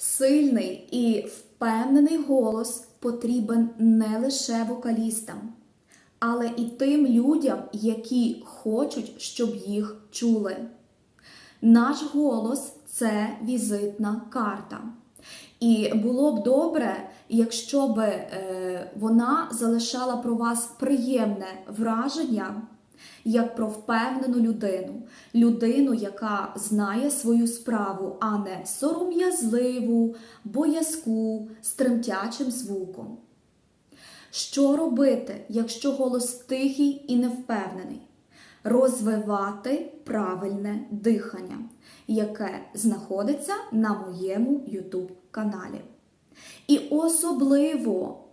Сильний і впевнений голос потрібен не лише вокалістам, але і тим людям, які хочуть, щоб їх чули. Наш голос це візитна карта. І було б добре, якщо б е, вона залишала про вас приємне враження, як про впевнену людину, людину, яка знає свою справу, а не сором'язливу, боязку, з тремтячим звуком. Що робити, якщо голос тихий і невпевнений? Розвивати правильне дихання, яке знаходиться на моєму YouTube каналі. І особливо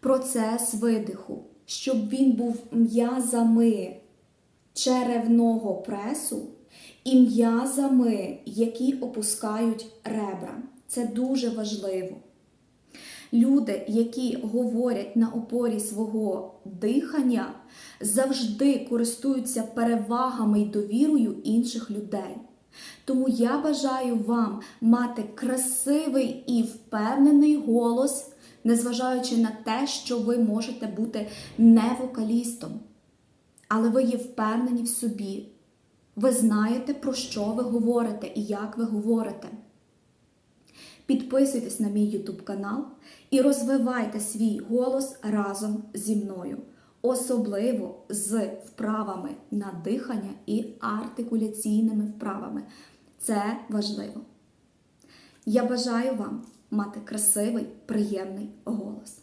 процес видиху, щоб він був м'язами черевного пресу і м'язами, які опускають ребра. Це дуже важливо. Люди, які говорять на опорі свого дихання, завжди користуються перевагами й довірою інших людей. Тому я бажаю вам мати красивий і впевнений голос, незважаючи на те, що ви можете бути не вокалістом, але ви є впевнені в собі. Ви знаєте, про що ви говорите і як ви говорите. Підписуйтесь на мій YouTube канал і розвивайте свій голос разом зі мною, особливо з вправами на дихання і артикуляційними вправами. Це важливо. Я бажаю вам мати красивий, приємний голос.